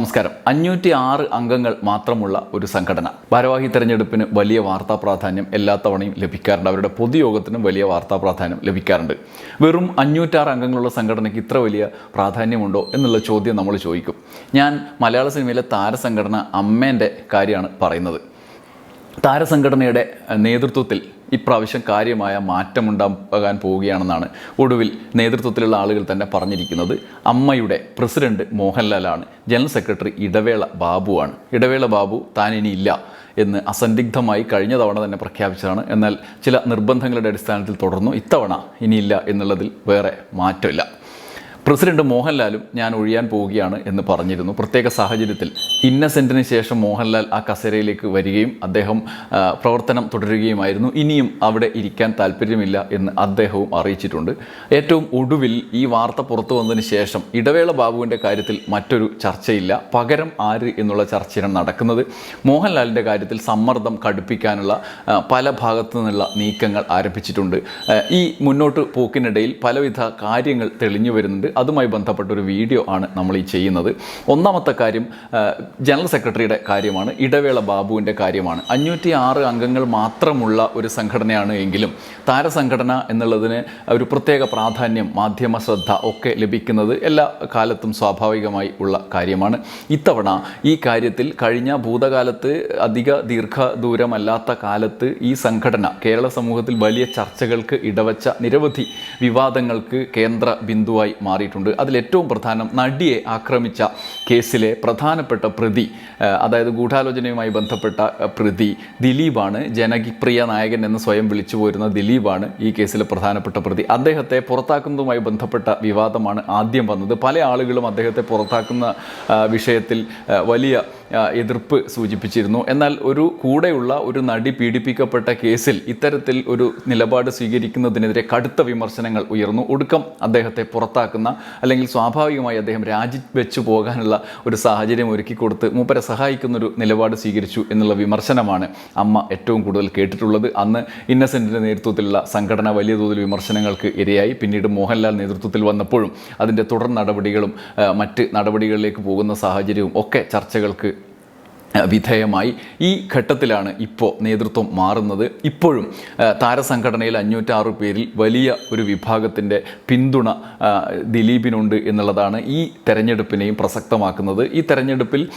നമസ്കാരം. അഞ്ഞൂറ്റി ആറ് അംഗങ്ങൾ മാത്രമുള്ള ഒരു സംഘടന. ഭാരവാഹി തെരഞ്ഞെടുപ്പിന് വലിയ വാർത്താ പ്രാധാന്യം എല്ലാ തവണയും ലഭിക്കാറുണ്ട്. അവരുടെ പൊതുയോഗത്തിനും വലിയ വാർത്താ പ്രാധാന്യം ലഭിക്കാറുണ്ട്. വെറും അഞ്ഞൂറ്റാറ് അംഗങ്ങളുള്ള സംഘടനയ്ക്ക് ഇത്ര വലിയ പ്രാധാന്യമുണ്ടോ എന്നുള്ള ചോദ്യം നമ്മൾ ചോദിക്കും. ഞാൻ മലയാള സിനിമയിലെ താരസംഘടന അമ്മേന്റെ കാര്യമാണ് പറയുന്നത്. താരസംഘടനയുടെ നേതൃത്വത്തിൽ ഇപ്രാവശ്യം കാര്യമായ മാറ്റമുണ്ടാകാൻ പോവുകയാണെന്നാണ് ഒടുവിൽ നേതൃത്വത്തിലുള്ള ആളുകൾ തന്നെ പറഞ്ഞിരിക്കുന്നത്. അമ്മയുടെ പ്രസിഡന്റ് മോഹൻലാലാണ് ജനറൽ സെക്രട്ടറി ഇടവേള ബാബുവാണ്. ഇടവേള ബാബു താൻ ഇനിയില്ല എന്ന് അസന്ദിഗ്ധമായി കഴിഞ്ഞ തവണ തന്നെ പ്രഖ്യാപിച്ചതാണ്. എന്നാൽ ചില നിർബന്ധങ്ങളുടെ അടിസ്ഥാനത്തിൽ തുടർന്നു ഇത്തവണ ഇനിയില്ല എന്നുള്ളതിൽ വേറെ മാറ്റമില്ല. പ്രസിഡന്റ് മോഹൻലാലും ഞാൻ ഒഴിയാൻ പോവുകയാണ് എന്ന് പറഞ്ഞിരുന്നു. പ്രത്യേക സാഹചര്യത്തിൽ ഇന്നസെന്റിന് ശേഷം മോഹൻലാൽ ആ കസേരയിലേക്ക് വരികയും അദ്ദേഹം പ്രവർത്തനം തുടരുകയുമായിരുന്നു. ഇനിയും അവിടെ ഇരിക്കാൻ താല്പര്യമില്ല എന്ന് അദ്ദേഹവും അറിയിച്ചിട്ടുണ്ട്. ഏറ്റവും ഒടുവിൽ ഈ വാർത്ത പുറത്തു വന്നതിന് ശേഷം ഇടവേള ബാബുവിന്റെ കാര്യത്തിൽ മറ്റൊരു ചർച്ചയില്ല. പകരം ആര് എന്നുള്ള ചർച്ചയാണ് നടക്കുന്നത്. മോഹൻലാലിന്റെ കാര്യത്തിൽ സമ്മർദ്ദം കടുപ്പിക്കാനുള്ള പല ഭാഗത്തു നിന്നുള്ള നീക്കങ്ങൾ ആരംഭിച്ചിട്ടുണ്ട്. ഈ മുന്നോട്ട് പോക്കിനിടയിൽ പലവിധ കാര്യങ്ങൾ തെളിഞ്ഞു വരുന്നുണ്ട്. അതുമായി ബന്ധപ്പെട്ട ഒരു വീഡിയോ ആണ് നമ്മൾ ഈ ചെയ്യുന്നത്. ഒന്നാമത്തെ കാര്യം ജനറൽ സെക്രട്ടറിയുടെ കാര്യമാണ് ഇടവേള ബാബുവിന്റെ കാര്യമാണ്. അഞ്ഞൂറ്റി ആറ് അംഗങ്ങൾ മാത്രമുള്ള ഒരു സംഘടനയാണ് എങ്കിലും താരസംഘടന എന്നുള്ളതിന് ഒരു പ്രത്യേക പ്രാധാന്യം മാധ്യമ ശ്രദ്ധ ഒക്കെ ലഭിക്കുന്നത് എല്ലാ കാലത്തും സ്വാഭാവികമായി ഉള്ള കാര്യമാണ്. ഇത്തവണ ഈ കാര്യത്തിൽ കഴിഞ്ഞ ഭൂതകാലത്ത് അധിക ദീർഘദൂരമല്ലാത്ത കാലത്ത് ഈ സംഘടന കേരള സമൂഹത്തിൽ വലിയ ചർച്ചകൾക്ക് ഇടവച്ച നിരവധി വിവാദങ്ങൾക്ക് കേന്ദ്ര ബിന്ദുവായി മാറിയിട്ടുണ്ട്. അതിലേറ്റവും പ്രധാനം നടിയെ ആക്രമിച്ച കേസിലെ പ്രധാനപ്പെട്ട പ്രതി അതായത് ഗൂഢാലോചനയുമായി ബന്ധപ്പെട്ട പ്രതി ദിലീപാണ്. ജനപ്രിയ നായകൻ എന്ന് സ്വയം വിളിച്ചു പോരുന്ന ദിലീപാണ് ഈ കേസിലെ പ്രധാനപ്പെട്ട പ്രതി. അദ്ദേഹത്തെ പുറത്താക്കുന്നതുമായി ബന്ധപ്പെട്ട വിവാദമാണ് ആദ്യം വന്നത്. പല ആളുകളും അദ്ദേഹത്തെ പുറത്താക്കുന്ന വിഷയത്തിൽ വലിയ എതിർപ്പ് സൂചിപ്പിച്ചിരുന്നു. എന്നാൽ ഒരു കൂടെയുള്ള ഒരു നടി പീഡിപ്പിക്കപ്പെട്ട കേസിൽ ഇത്തരത്തിൽ ഒരു നിലപാട് സ്വീകരിക്കുന്നതിനെതിരെ കടുത്ത വിമർശനങ്ങൾ ഉയർന്നു. ഒടുക്കം അദ്ദേഹത്തെ പുറത്താക്കുന്ന അല്ലെങ്കിൽ സ്വാഭാവികമായി അദ്ദേഹം രാജിവെച്ചു പോകാനുള്ള ഒരു സാഹചര്യം ഒരുക്കി കൊടുത്ത് മൂപ്പരെ സഹായിക്കുന്നൊരു നിലപാട് സ്വീകരിച്ചു എന്നുള്ള വിമർശനമാണ് അമ്മ ഏറ്റവും കൂടുതൽ കേട്ടിട്ടുള്ളത്. അന്ന് ഇന്നസെന്റിന്റെ നേതൃത്വത്തിലുള്ള സംഘടന വലിയ തോതിൽ വിമർശനങ്ങൾക്ക് ഇരയായി. പിന്നീട് മോഹൻലാൽ നേതൃത്വത്തിൽ വന്നപ്പോഴും അതിന്റെ തുടർ നടപടികളും മറ്റ് നടപടികളിലേക്ക് പോകുന്ന സാഹചര്യവും ഒക്കെ ചർച്ചകൾക്ക് വിധേയമായി ഈ ഘട്ടത്തിലാണ് ഇപ്പോൾ നേതൃത്വം മാറുന്നത്. ഇപ്പോഴും താരസംഘടനയിൽ അഞ്ഞൂറ്റാറ് പേരിൽ വലിയ ഒരു വിഭാഗത്തിന്റെ പിന്തുണ ദിലീപിനുണ്ട് എന്നുള്ളതാണ് ഈ തെരഞ്ഞെടുപ്പിനെയും പ്രസക്തമാക്കുന്നത്. ഈ തെരഞ്ഞെടുപ്പിൽ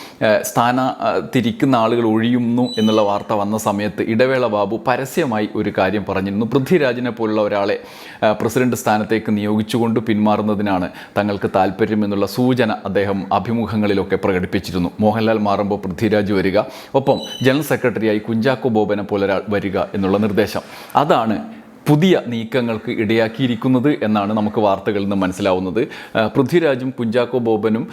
സ്ഥാന തിരിക്കുന്ന ആളുകൾ ഒഴിയുന്നു എന്നുള്ള വാർത്ത വന്ന സമയത്ത് ഇടവേള ബാബു പരസ്യമായി ഒരു കാര്യം പറഞ്ഞിരുന്നു. പൃഥ്വിരാജിനെ പോലുള്ള ഒരാളെ പ്രസിഡന്റ് സ്ഥാനത്തേക്ക് നിയോഗിച്ചുകൊണ്ട് പിന്മാറുന്നതിനാണ് തങ്ങൾക്ക് താല്പര്യം എന്നുള്ള സൂചന അദ്ദേഹം അഭിമുഖങ്ങളിലൊക്കെ പ്രകടിപ്പിച്ചിരുന്നു. മോഹൻലാൽ മാറുമ്പോൾ പൃഥ്വിരാജ് വരിക. ഒപ്പം ജനറൽ സെക്രട്ടറിയായി കുഞ്ചാക്കോ ബോബനെ പോലൊരാൾ വരിക എന്നുള്ള നിർദ്ദേശം. അതാണ് പുതിയ നീക്കങ്ങൾക്ക് ഇടയാക്കിയിരിക്കുന്നത് എന്നാണ് നമുക്ക് വാർത്തകളിൽ നിന്ന് മനസ്സിലാവുന്നത്. പൃഥ്വിരാജും കുഞ്ചാക്കോ ബോബനും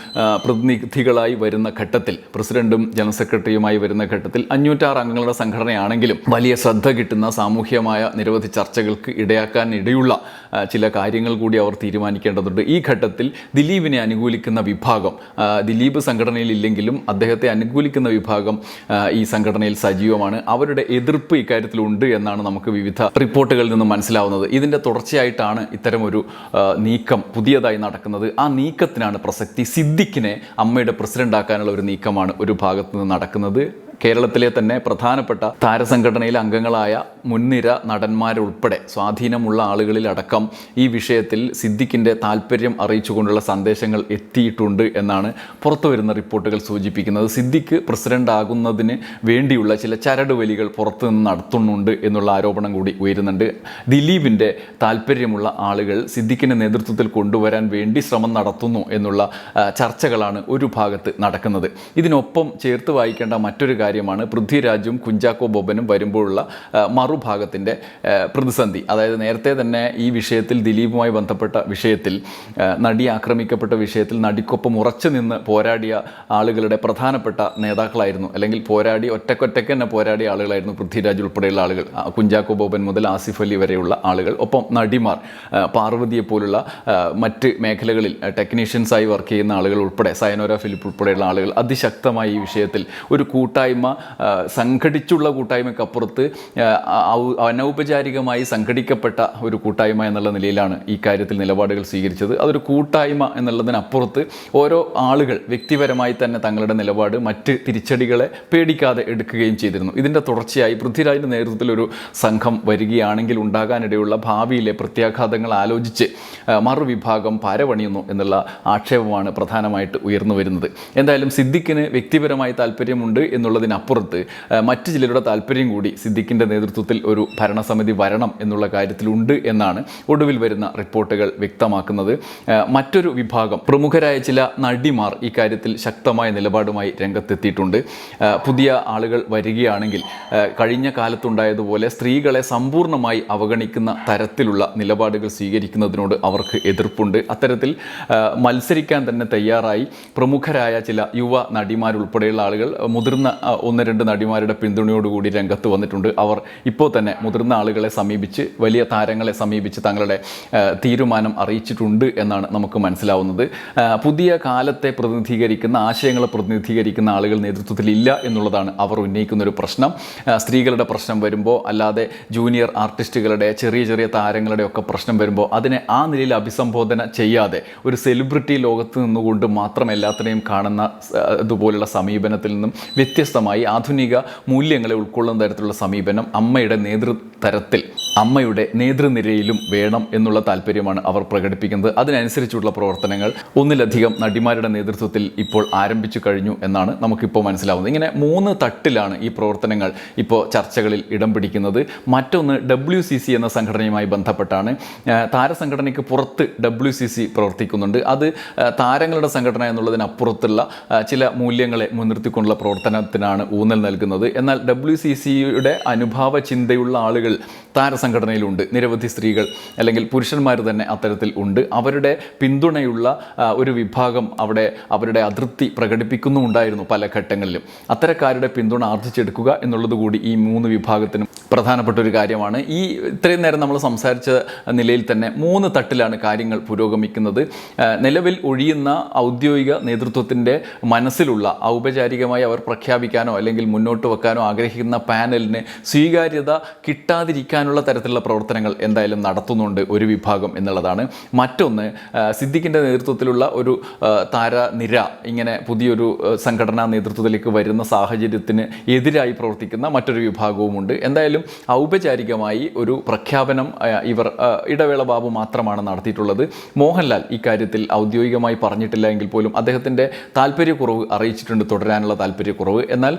പ്രതിനിധികളായി വരുന്ന ഘട്ടത്തിൽ പ്രസിഡന്റും ജനറൽ സെക്രട്ടറിയുമായി വരുന്ന ഘട്ടത്തിൽ അഞ്ഞൂറ്റാറ് അംഗങ്ങളുടെ സംഘടനയാണെങ്കിലും വലിയ ശ്രദ്ധ കിട്ടുന്ന സാമൂഹ്യമായ നിരവധി ചർച്ചകൾക്ക് ഇടയാക്കാൻ ഇടയുള്ള ചില കാര്യങ്ങൾ കൂടി അവർ തീരുമാനിക്കേണ്ടതുണ്ട്. ഈ ഘട്ടത്തിൽ ദിലീപിനെ അനുകൂലിക്കുന്ന വിഭാഗം ദിലീപ് സംഘടനയിൽ ഇല്ലെങ്കിലും അദ്ദേഹത്തെ അനുകൂലിക്കുന്ന വിഭാഗം ഈ സംഘടനയിൽ സജീവമാണ്. അവരുടെ എതിർപ്പ് ഇക്കാര്യത്തിലുണ്ട് എന്നാണ് നമുക്ക് വിവിധ റിപ്പോർട്ടുകളിൽ നിന്ന് മനസ്സിലാവുന്നത്. ഇതിന്റെ തുടർച്ചയായിട്ടാണ് ഇത്തരമൊരു നീക്കം പുതിയതായി നടക്കുന്നത്. ആ നീക്കത്തിനാണ് പ്രസക്തി. സിദ്ദിഖിനെ അമ്മയുടെ പ്രസിഡന്റ് ആക്കാനുള്ള ഒരു നീക്കമാണ് ഒരു ഭാഗത്ത് നിന്ന് നടക്കുന്നത്. കേരളത്തിലെ തന്നെ പ്രധാനപ്പെട്ട താരസംഘടനയിലെ അംഗങ്ങളായ മുൻനിര നടന്മാരുൾപ്പെടെ സ്വാധീനമുള്ള ആളുകളിലടക്കം ഈ വിഷയത്തിൽ സിദ്ദിഖിന്റെ താല്പര്യം അറിയിച്ചുകൊണ്ടുള്ള സന്ദേശങ്ങൾ എത്തിയിട്ടുണ്ട് എന്നാണ് പുറത്തു വരുന്ന റിപ്പോർട്ടുകൾ സൂചിപ്പിക്കുന്നത്. സിദ്ദിഖ് പ്രസിഡന്റ് ആകുന്നതിന് വേണ്ടിയുള്ള ചില ചരടുവലികൾ പുറത്തു നിന്ന് നടത്തുന്നുണ്ട് എന്നുള്ള ആരോപണം കൂടി ഉയരുന്നുണ്ട്. ദിലീപിന്റെ താല്പര്യമുള്ള ആളുകൾ സിദ്ദിഖിന്റെ നേതൃത്വത്തിൽ കൊണ്ടുവരാൻ വേണ്ടി ശ്രമം നടത്തുന്നു എന്നുള്ള ചർച്ചകളാണ് ഒരു ഭാഗത്ത് നടക്കുന്നത്. ഇതിനൊപ്പം ചേർത്ത് വായിക്കേണ്ട മറ്റൊരു കാര്യമാണ്. പൃഥ്വിരാജും കുഞ്ചാക്കോ ബോബനും വരുമ്പോഴുള്ള മറുഭാഗത്തിന്റെ പ്രതിസന്ധി. അതായത് നേരത്തെ തന്നെ ഈ വിഷയത്തിൽ ദിലീപുമായി ബന്ധപ്പെട്ട വിഷയത്തിൽ നടി ആക്രമിക്കപ്പെട്ട വിഷയത്തിൽ നടിക്കൊപ്പം ഉറച്ചു നിന്ന് പോരാടിയ ആളുകളുടെ പ്രധാനപ്പെട്ട നേതാക്കളായിരുന്നു. അല്ലെങ്കിൽ പോരാടി ഒറ്റക്കൊറ്റയ്ക്ക് തന്നെ പോരാടിയ ആളുകളായിരുന്നു പൃഥ്വിരാജ് ഉൾപ്പെടെയുള്ള ആളുകൾ. കുഞ്ചാക്കോ ബോബൻ മുതൽ ആസിഫ് അലി വരെയുള്ള ആളുകൾ. ഒപ്പം നടിമാർ പാർവതിയെ പോലുള്ള മറ്റ് മേഖലകളിൽ ടെക്നീഷ്യൻസായി വർക്ക് ചെയ്യുന്ന ആളുകൾ ഉൾപ്പെടെ സയനോര ഫിലിപ്പ് ഉൾപ്പെടെയുള്ള ആളുകൾ അതിശക്തമായി ഈ വിഷയത്തിൽ ഒരു കൂട്ടായ്മ കൂട്ടായ്മ സംഘടിച്ചുള്ള കൂട്ടായ്മയ്ക്കപ്പുറത്ത് അനൗപചാരികമായി സംഘടിക്കപ്പെട്ട ഒരു കൂട്ടായ്മ എന്നുള്ള നിലയിലാണ് ഈ കാര്യത്തിൽ നിലപാടുകൾ സ്വീകരിച്ചത്. അതൊരു കൂട്ടായ്മ എന്നുള്ളതിനപ്പുറത്ത് ഓരോ ആളുകൾ വ്യക്തിപരമായി തന്നെ തങ്ങളുടെ നിലപാട് മറ്റ് തിരിച്ചടികളെ പേടിക്കാതെ എടുക്കുകയും ചെയ്തിരുന്നു. ഇതിന്റെ തുടർച്ചയായി പൃഥ്വിരാജിന്റെ നേതൃത്വത്തിൽ ഒരു സംഘം വരികയാണെങ്കിൽ ഉണ്ടാകാനിടയുള്ള ഭാവിയിലെ പ്രത്യാഘാതങ്ങൾ ആലോചിച്ച് മറുവിഭാഗം പാരപണിയുന്നു എന്നുള്ള ആക്ഷേപമാണ് പ്രധാനമായിട്ട് ഉയർന്നു വരുന്നത്. എന്തായാലും സിദ്ദിഖിന് വ്യക്തിപരമായി താല്പര്യമുണ്ട് എന്നുള്ളതിനപ്പുറത്ത് ആ, മറ്റ് ചിലരുടെ താല്പര്യം കൂടി സിദ്ദിഖിന്റെ നേതൃത്വത്തിൽ ഒരു ഭരണസമിതി വരണം എന്നുള്ള കാര്യത്തിലുണ്ട് എന്നാണ് ഒടുവിൽ വരുന്ന റിപ്പോർട്ടുകൾ വ്യക്തമാക്കുന്നത്. മറ്റൊരു വിഭാഗം പ്രമുഖരായ ചില നടിമാർ ഈ കാര്യത്തിൽ ശക്തമായ നിലപാടുമായി രംഗത്തെത്തിയിട്ടുണ്ട്. പുതിയ ആളുകൾ വരികയാണെങ്കിൽ കഴിഞ്ഞ കാലത്തുണ്ടായതുപോലെ സ്ത്രീകളെ സമ്പൂർണമായി അവഗണിക്കുന്ന തരത്തിലുള്ള നിലപാടുകൾ സ്വീകരിക്കുന്നതിനോട് അവർക്ക് എതിർപ്പുണ്ട്. അത്തരത്തിൽ മത്സരിക്കാൻ തന്നെ തയ്യാറായി. പ്രമുഖരായ ചില യുവ നടിമാരുൾപ്പെടെയുള്ള ആളുകൾ മുതിർന്ന ഒന്ന് രണ്ട് നടിമാരുടെ പിന്തുണയോടുകൂടി രംഗത്ത് വന്നിട്ടുണ്ട്. അവർ ഇപ്പോൾ തന്നെ മുതിർന്ന ആളുകളെ സമീപിച്ച് വലിയ താരങ്ങളെ സമീപിച്ച് തങ്ങളുടെ തീരുമാനം അറിയിച്ചിട്ടുണ്ട് എന്നാണ് നമുക്ക് മനസ്സിലാവുന്നത്. പുതിയ കാലത്തെ പ്രതിനിധീകരിക്കുന്ന ആശയങ്ങളെ പ്രതിനിധീകരിക്കുന്ന ആളുകൾ നേതൃത്വത്തിലില്ല എന്നുള്ളതാണ് അവർ ഉന്നയിക്കുന്ന ഒരു പ്രശ്നം. സ്ത്രീകളുടെ പ്രശ്നം വരുമ്പോൾ അല്ലാതെ ജൂനിയർ ആർട്ടിസ്റ്റുകളുടെ ചെറിയ ചെറിയ താരങ്ങളുടെ ഒക്കെ പ്രശ്നം വരുമ്പോൾ അതിനെ ആ നിലയിൽ അഭിസംബോധന ചെയ്യാതെ ഒരു സെലിബ്രിറ്റി ലോകത്ത് നിന്നുകൊണ്ട് മാത്രം എല്ലാത്തിനെയും കാണുന്ന ഇതുപോലുള്ള സമീപനത്തിൽ നിന്നും വ്യത്യസ്തമായി ആധുനിക മൂല്യങ്ങളെ ഉൾക്കൊള്ളുന്ന തരത്തിലുള്ള സമീപനം അമ്മയുടെ നേതൃതരത്തിൽ അമ്മയുടെ നേതൃനിരയിലും വേണം എന്നുള്ള താല്പര്യമാണ് അവർ പ്രകടിപ്പിക്കുന്നത്. അതിനനുസരിച്ചുള്ള പ്രവർത്തനങ്ങൾ ഒന്നിലധികം നടിമാരുടെ നേതൃത്വത്തിൽ ഇപ്പോൾ ആരംഭിച്ചു കഴിഞ്ഞു എന്നാണ് നമുക്കിപ്പോൾ മനസ്സിലാവുന്നത്. ഇങ്ങനെ മൂന്ന് തട്ടിലാണ് ഈ പ്രവർത്തനങ്ങൾ ഇപ്പോൾ ചർച്ചകളിൽ ഇടം പിടിക്കുന്നത്. മറ്റൊന്ന് ഡബ്ല്യു സി സി എന്ന സംഘടനയുമായി ബന്ധപ്പെട്ടാണ്. താരസംഘടനയ്ക്ക് പുറത്ത് ഡബ്ല്യു സി സി പ്രവർത്തിക്കുന്നുണ്ട്. അത് താരങ്ങളുടെ സംഘടന എന്നുള്ളതിനപ്പുറത്തുള്ള ചില മൂല്യങ്ങളെ മുൻനിർത്തിക്കൊണ്ടുള്ള പ്രവർത്തനത്തിനാണ് ഊന്നൽ നൽകുന്നത്. എന്നാൽ ഡബ്ല്യു സി സിയുടെ അനുഭാവ ചിന്തയുള്ള ആളുകൾ താരസംഘടനയിലുണ്ട്. നിരവധി സ്ത്രീകൾ അല്ലെങ്കിൽ പുരുഷന്മാർ തന്നെ അത്തരത്തിൽ ഉണ്ട്. അവരുടെ പിന്തുണയുള്ള ഒരു വിഭാഗം അവിടെ അവരുടെ അതൃപ്തി പ്രകടിപ്പിക്കുന്നുമുണ്ടായിരുന്നു പല ഘട്ടങ്ങളിലും. അത്തരക്കാരുടെ പിന്തുണ ആർജിച്ചെടുക്കുക എന്നുള്ളത് കൂടി ഈ മൂന്ന് വിഭാഗത്തിനും പ്രധാനപ്പെട്ട ഒരു കാര്യമാണ്. ഈ ഇത്രയും നേരം നമ്മൾ സംസാരിച്ച നിലയിൽ തന്നെ മൂന്ന് തട്ടിലാണ് കാര്യങ്ങൾ പുരോഗമിക്കുന്നത്. നിലവിൽ ഒഴിയുന്ന ഔദ്യോഗിക നേതൃത്വത്തിന്റെ മനസ്സിലുള്ള ഔപചാരികമായി അവർ പ്രഖ്യാപിക്കാനോ അല്ലെങ്കിൽ മുന്നോട്ട് വെക്കാനോ ആഗ്രഹിക്കുന്ന പാനലിന് സ്വീകാര്യത കിട്ടാതിരിക്കാനുള്ള തരത്തിലുള്ള പ്രവർത്തനങ്ങൾ എന്തായാലും നടത്തുന്നുണ്ട് ഒരു വിഭാഗം എന്നുള്ളതാണ്. മറ്റൊന്ന് സിദ്ദിഖിന്റെ നേതൃത്വത്തിലുള്ള ഒരു താരനിര ഇങ്ങനെ പുതിയൊരു സംഘടനാ നേതൃത്വത്തിലേക്ക് വരുന്ന സാഹചര്യത്തിന് എതിരായി പ്രവർത്തിക്കുന്ന മറ്റൊരു വിഭാഗവുമുണ്ട്. എന്തായാലും ഔപചാരികമായി ഒരു പ്രഖ്യാപനം ഇവർ ഇടവേള ബാബു മാത്രമാണ് നടത്തിയിട്ടുള്ളത്. മോഹൻലാൽ ഇക്കാര്യത്തിൽ ഔദ്യോഗികമായി പറഞ്ഞിട്ടില്ല എങ്കിൽ പോലും അദ്ദേഹത്തിന്റെ താല്പര്യക്കുറവ് അറിയിച്ചിട്ടുണ്ട് തുടരാനുള്ള താല്പര്യക്കുറവ് എന്നാൽ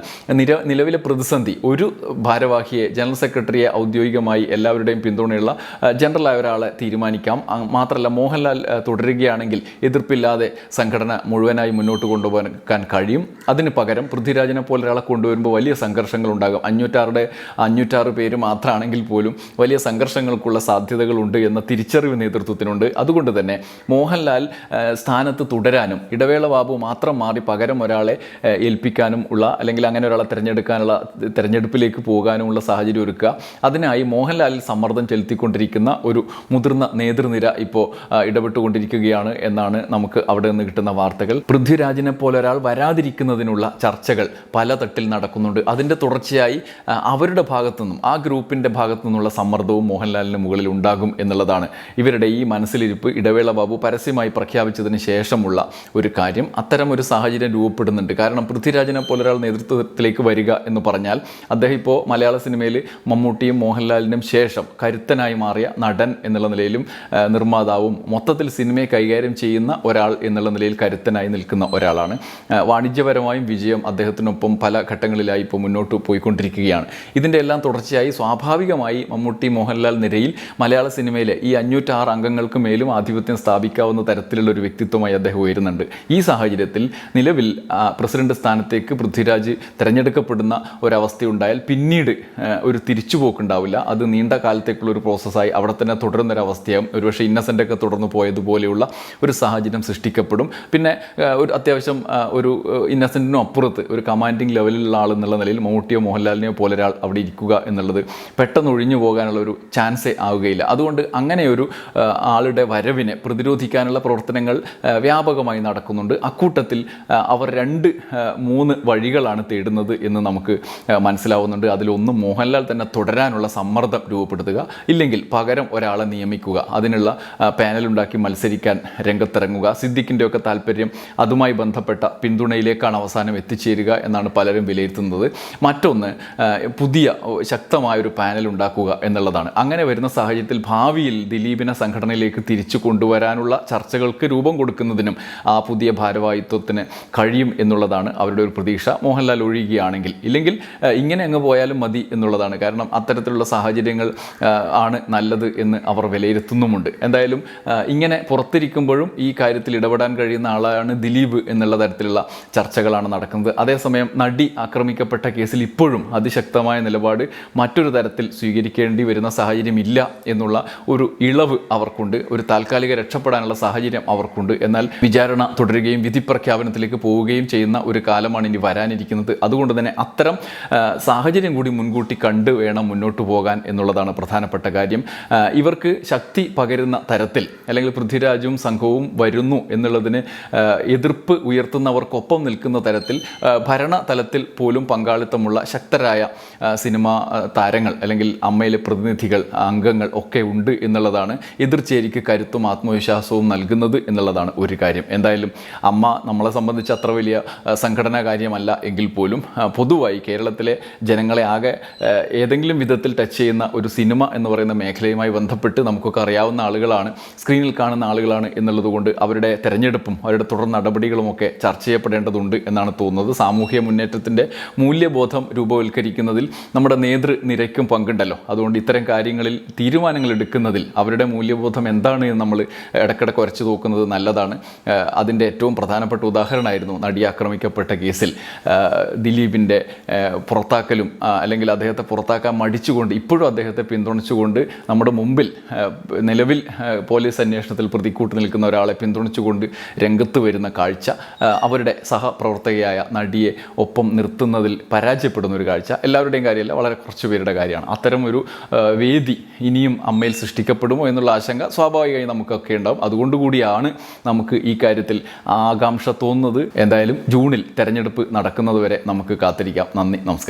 നിലവിലെ പ്രതിസന്ധി ഒരു ഭാരവാഹിയെ ജനറൽ സെക്രട്ടറിയെ ഔദ്യോഗികമായി എല്ലാവരുടെയും പിന്തുണയുള്ള ജനറലായ ഒരാളെ തീരുമാനിക്കാം. മാത്രമല്ല മോഹൻലാൽ തുടരുകയാണെങ്കിൽ എതിർപ്പില്ലാതെ സംഘടന മുഴുവനായി മുന്നോട്ട് കൊണ്ടുപോകാൻ കഴിയും. അതിന് പകരം പൃഥ്വിരാജിനെ പോലെ ഒരാളെ കൊണ്ടുവരുമ്പോൾ വലിയ സംഘർഷങ്ങൾ ഉണ്ടാകും അഞ്ഞൂറ്റാറുടെ അഞ്ഞൂറ്റാറ് പേര് മാത്രമാണെങ്കിൽ പോലും വലിയ സംഘർഷങ്ങൾക്കുള്ള സാധ്യതകളുണ്ട് എന്ന തിരിച്ചറിവ് നേതൃത്വത്തിനുണ്ട്. അതുകൊണ്ട് തന്നെ മോഹൻലാൽ സ്ഥാനത്ത് തുടരാനും ഇടവേള ബാബു മാത്രം മാറി പകരം ഒരാളെ ഏൽപ്പിക്കാനും ഉള്ള അല്ലെങ്കിൽ അങ്ങനെ ഒരാളെ തിരഞ്ഞെടുക്കാനുള്ള തിരഞ്ഞെടുപ്പിലേക്ക് പോകാനുമുള്ള സാഹചര്യം ഒരുക്കുക. അതിനായി മോഹൻലാലിൽ സമ്മർദ്ദം ചെലുത്തിക്കൊണ്ടിരിക്കുന്ന ഒരു മുതിർന്ന നേതൃനിര ഇപ്പോൾ ഇടപെട്ടുകൊണ്ടിരിക്കുകയാണ് എന്നാണ് നമുക്ക് അവിടെ നിന്ന് കിട്ടുന്ന വാർത്തകൾ. പൃഥ്വിരാജിനെ പോലെ ഒരാൾ വരാതിരിക്കുന്നതിനുള്ള ചർച്ചകൾ പല തട്ടിൽ നടക്കുന്നുണ്ട്. അതിന്റെ തുടർച്ചയായി അവരുടെ ഭാഗത്തു നിന്നും ആ ഗ്രൂപ്പിന്റെ ഭാഗത്തു നിന്നുള്ള സമ്മർദ്ദവും മോഹൻലാലിന് മുകളിൽ ഉണ്ടാകും എന്നുള്ളതാണ് ഇവരുടെ ഈ മനസ്സിലിരിപ്പ്. ഇടവേള ബാബു പരസ്യമായി പ്രഖ്യാപിച്ചതിന് ശേഷമുള്ള ഒരു കാര്യം അത്തരം ഒരു സാഹചര്യം രൂപപ്പെടുന്നുണ്ട്. കാരണം പൃഥ്വിരാജിനെ പോലെ ഒരാൾ നേതൃത്വത്തിലേക്ക് വരിക എന്ന് പറഞ്ഞാൽ അദ്ദേഹം ഇപ്പോൾ മലയാള സിനിമയിൽ മമ്മൂട്ടിയും മോഹൻലാലിനും ശേഷം കരുത്തനായി മാറിയ നടൻ എന്നുള്ള നിലയിലും നിർമ്മാതാവും മൊത്തത്തിൽ സിനിമയെ കൈകാര്യം ചെയ്യുന്ന ഒരാൾ എന്നുള്ള നിലയിൽ കരുത്തനായി നിൽക്കുന്ന ഒരാളാണ്. വാണിജ്യപരമായും വിജയം അദ്ദേഹത്തിനൊപ്പം പല ഘട്ടങ്ങളിലായി ഇപ്പോൾ മുന്നോട്ട് പോയിക്കൊണ്ടിരിക്കുകയാണ്. ഇതിന്റെ എല്ലാം തുടർച്ചയായി സ്വാഭാവികമായി മമ്മൂട്ടി മോഹൻലാൽ നിരയിൽ മലയാള സിനിമയിലെ ഈ അഞ്ഞൂറ്റാറ് അംഗങ്ങൾക്ക് മേലും ആധിപത്യം സ്ഥാപിക്കാവുന്ന തരത്തിലുള്ള ഒരു വ്യക്തിത്വമായി അദ്ദേഹം ഉയരുന്നുണ്ട്. ഈ സാഹചര്യത്തിൽ നിലവിൽ പ്രസിഡന്റ് സ്ഥാനത്തേക്ക് പൃഥ്വിരാജ് തിരഞ്ഞെടുക്കപ്പെടുന്ന ഒരവസ്ഥയുണ്ടായാൽ പിന്നീട് ഒരു തിരിച്ചുപോക്കുണ്ടാവില്ല. അത് നീണ്ട നീണ്ട കാലത്തേക്കുള്ള ഒരു പ്രോസസ്സായി അവിടെ തന്നെ തുടരുന്നൊരവസ്ഥയാകും ഒരുപക്ഷെ ഇന്നസെന്റ് ഒക്കെ തുടർന്ന് പോയതുപോലെയുള്ള ഒരു സാഹചര്യം സൃഷ്ടിക്കപ്പെടും. പിന്നെ ഒരു അത്യാവശ്യം ഒരു ഇന്നസെന്റിനും അപ്പുറത്ത് ഒരു കമാൻഡിങ് ലെവലിലുള്ള ആൾ എന്നുള്ള നിലയിൽ മമ്മൂട്ടിയോ മോഹൻലാലിനെയോ പോലെ ഒരാൾ അവിടെ ഇരിക്കുക എന്നുള്ളത് പെട്ടെന്ന് ഒഴിഞ്ഞു പോകാനുള്ള ഒരു ചാൻസേ ആവുകയില്ല. അതുകൊണ്ട് അങ്ങനെ ഒരു ആളുടെ വരവിനെ പ്രതിരോധിക്കാനുള്ള പ്രവർത്തനങ്ങൾ വ്യാപകമായി നടക്കുന്നുണ്ട്. അക്കൂട്ടത്തിൽ അവർ രണ്ട് മൂന്ന് വഴികളാണ് തേടുന്നത് എന്ന് നമുക്ക് മനസ്സിലാവുന്നുണ്ട്. അതിലൊന്ന് മോഹൻലാൽ തന്നെ തുടരാനുള്ള സമ്മർദ്ദം രൂപപ്പെടുത്തുക ഇല്ലെങ്കിൽ പകരം ഒരാളെ നിയമിക്കുക. അതിനുള്ള പാനലുണ്ടാക്കി മത്സരിക്കാൻ രംഗത്തിറങ്ങുക. സിദ്ദിഖിന്റെ ഒക്കെ താല്പര്യം അതുമായി ബന്ധപ്പെട്ട പിന്തുണയിലേക്കാണ് അവസാനം എത്തിച്ചേരുക എന്നാണ് പലരും വിലയിരുത്തുന്നത്. മറ്റൊന്ന് പുതിയ ശക്തമായ ഒരു പാനൽ ഉണ്ടാക്കുക എന്നുള്ളതാണ്. അങ്ങനെ വരുന്ന സാഹചര്യത്തിൽ ഭാവിയിൽ ദിലീപിനെ സംഘടനയിലേക്ക് തിരിച്ചു കൊണ്ടുവരാനുള്ള ചർച്ചകൾക്ക് രൂപം കൊടുക്കുന്നതിനും ആ പുതിയ ഭാരവാഹിത്വത്തിന് കഴിയും എന്നുള്ളതാണ് അവരുടെ ഒരു പ്രതീക്ഷ. മോഹൻലാൽ ഒഴിയുകയാണെങ്കിൽ ഇല്ലെങ്കിൽ ഇങ്ങനെ അങ്ങ് പോയാലും മതി എന്നുള്ളതാണ്. കാരണം അത്തരത്തിലുള്ള സാഹചര്യങ്ങൾ ആണ് നല്ലത് എന്ന് അവർ വിലയിരുത്തുന്നുമുണ്ട്. എന്തായാലും ഇങ്ങനെ പുറത്തിരിക്കുമ്പോഴും ഈ കാര്യത്തിൽ ഇടപെടാൻ കഴിയുന്ന ആളാണ് ദിലീപ് എന്നുള്ള തരത്തിലുള്ള ചർച്ചകളാണ് നടക്കുന്നത്. അതേസമയം നടി ആക്രമിക്കപ്പെട്ട കേസിൽ ഇപ്പോഴും അതിശക്തമായ നിലപാട് മറ്റൊരു തരത്തിൽ സ്വീകരിക്കേണ്ടി വരുന്ന സാഹചര്യം ഇല്ല എന്നുള്ള ഒരു ഇളവ് അവർക്കുണ്ട്. ഒരു താൽക്കാലിക രക്ഷപ്പെടാനുള്ള സാഹചര്യം അവർക്കുണ്ട്. എന്നാൽ വിചാരണ തുടരുകയും വിധി പ്രഖ്യാപനത്തിലേക്ക് പോവുകയും ചെയ്യുന്ന ഒരു കാലമാണ് ഇനി വരാനിരിക്കുന്നത്. അതുകൊണ്ട് തന്നെ അത്തരം സാഹചര്യം കൂടി മുൻകൂട്ടി കണ്ട് വേണം മുന്നോട്ട് പോകാൻ എന്നുള്ളതാണ് പ്രധാനപ്പെട്ട കാര്യം. ഇവർക്ക് ശക്തി പകരുന്ന തരത്തിൽ അല്ലെങ്കിൽ പൃഥ്വിരാജും സംഘവും വരുന്നു എന്നുള്ളതിന് എതിർപ്പ് ഉയർത്തുന്നവർക്കൊപ്പം നിൽക്കുന്ന തരത്തിൽ ഭരണ തലത്തിൽ പോലും പങ്കാളിത്തമുള്ള ശക്തരായ സിനിമാ താരങ്ങൾ അല്ലെങ്കിൽ അമ്മയിലെ പ്രതിനിധികൾ അംഗങ്ങൾ ഒക്കെ ഉണ്ട് എന്നുള്ളതാണ് എതിർചേരിക്ക് കരുത്തും ആത്മവിശ്വാസവും നൽകുന്നത് എന്നുള്ളതാണ് ഒരു കാര്യം. എന്തായാലും അമ്മ നമ്മളെ സംബന്ധിച്ച് അത്ര വലിയ സംഘടനാ കാര്യമല്ല എങ്കിൽ പോലും പൊതുവായി കേരളത്തിലെ ജനങ്ങളെ ആകെ ഏതെങ്കിലും വിധത്തിൽ ടച്ച് ചെയ്യുന്ന ഒരു സിനിമ എന്ന് പറയുന്ന മേഖലയുമായി ബന്ധപ്പെട്ട് നമുക്കൊക്കെ അറിയാവുന്ന ആളുകളാണ് സ്ക്രീനിൽ കാണുന്ന ആളുകളാണ് എന്നുള്ളതുകൊണ്ട് അവരുടെ തെരഞ്ഞെടുപ്പും അവരുടെ തുടർ നടപടികളുമൊക്കെ ചർച്ച ചെയ്യപ്പെടേണ്ടതുണ്ട് എന്നാണ് തോന്നുന്നത്. സാമൂഹ്യ മുന്നേറ്റത്തിന്റെ മൂല്യബോധം രൂപവൽക്കരിക്കുന്നതിൽ നമ്മുടെ നേതൃനിരയ്ക്കും പങ്കുണ്ടല്ലോ. അതുകൊണ്ട് ഇത്തരം കാര്യങ്ങളിൽ തീരുമാനങ്ങൾ എടുക്കുന്നതിൽ അവരുടെ മൂല്യബോധം എന്താണ് എന്ന് നമ്മൾ ഇടയ്ക്കിടയ്ക്ക് ഉരച്ചു നോക്കുന്നത് നല്ലതാണ്. അതിന്റെ ഏറ്റവും പ്രധാനപ്പെട്ട ഉദാഹരണമായിരുന്നു നടി ആക്രമിക്കപ്പെട്ട കേസിൽ ദിലീപിന്റെ പുറത്താക്കലും അല്ലെങ്കിൽ അദ്ദേഹത്തെ പുറത്താക്കാൻ മടിച്ചുകൊണ്ട് ഇപ്പോഴും അദ്ദേഹത്തെ പിന്തുണച്ചുകൊണ്ട് നമ്മുടെ മുമ്പിൽ നിലവിൽ പോലീസ് അന്വേഷണത്തിൽ പ്രതിക്കൂട്ട് നിൽക്കുന്ന ഒരാളെ പിന്തുണച്ചുകൊണ്ട് രംഗത്ത് വരുന്ന കാഴ്ച അവരുടെ സഹപ്രവർത്തകയായ നടിയെ ഒപ്പം നിർത്തുന്നതിൽ പരാജയപ്പെടുന്ന ഒരു കാഴ്ച എല്ലാവരുടെയും കാര്യമല്ല വളരെ കുറച്ച് പേരുടെ കാര്യമാണ്. അത്തരം ഒരു വേദി ഇനിയും അമ്മയിൽ സൃഷ്ടിക്കപ്പെടുമോ എന്നുള്ള ആശങ്ക സ്വാഭാവികമായി നമുക്കൊക്കെ ഉണ്ടാവും. അതുകൊണ്ടുകൂടിയാണ് നമുക്ക് ഈ കാര്യത്തിൽ ആകാംക്ഷ തോന്നുന്നത്. എന്തായാലും ജൂണിൽ തെരഞ്ഞെടുപ്പ് നടക്കുന്നത് വരെ നമുക്ക് കാത്തിരിക്കാം. നന്ദി നമസ്കാരം.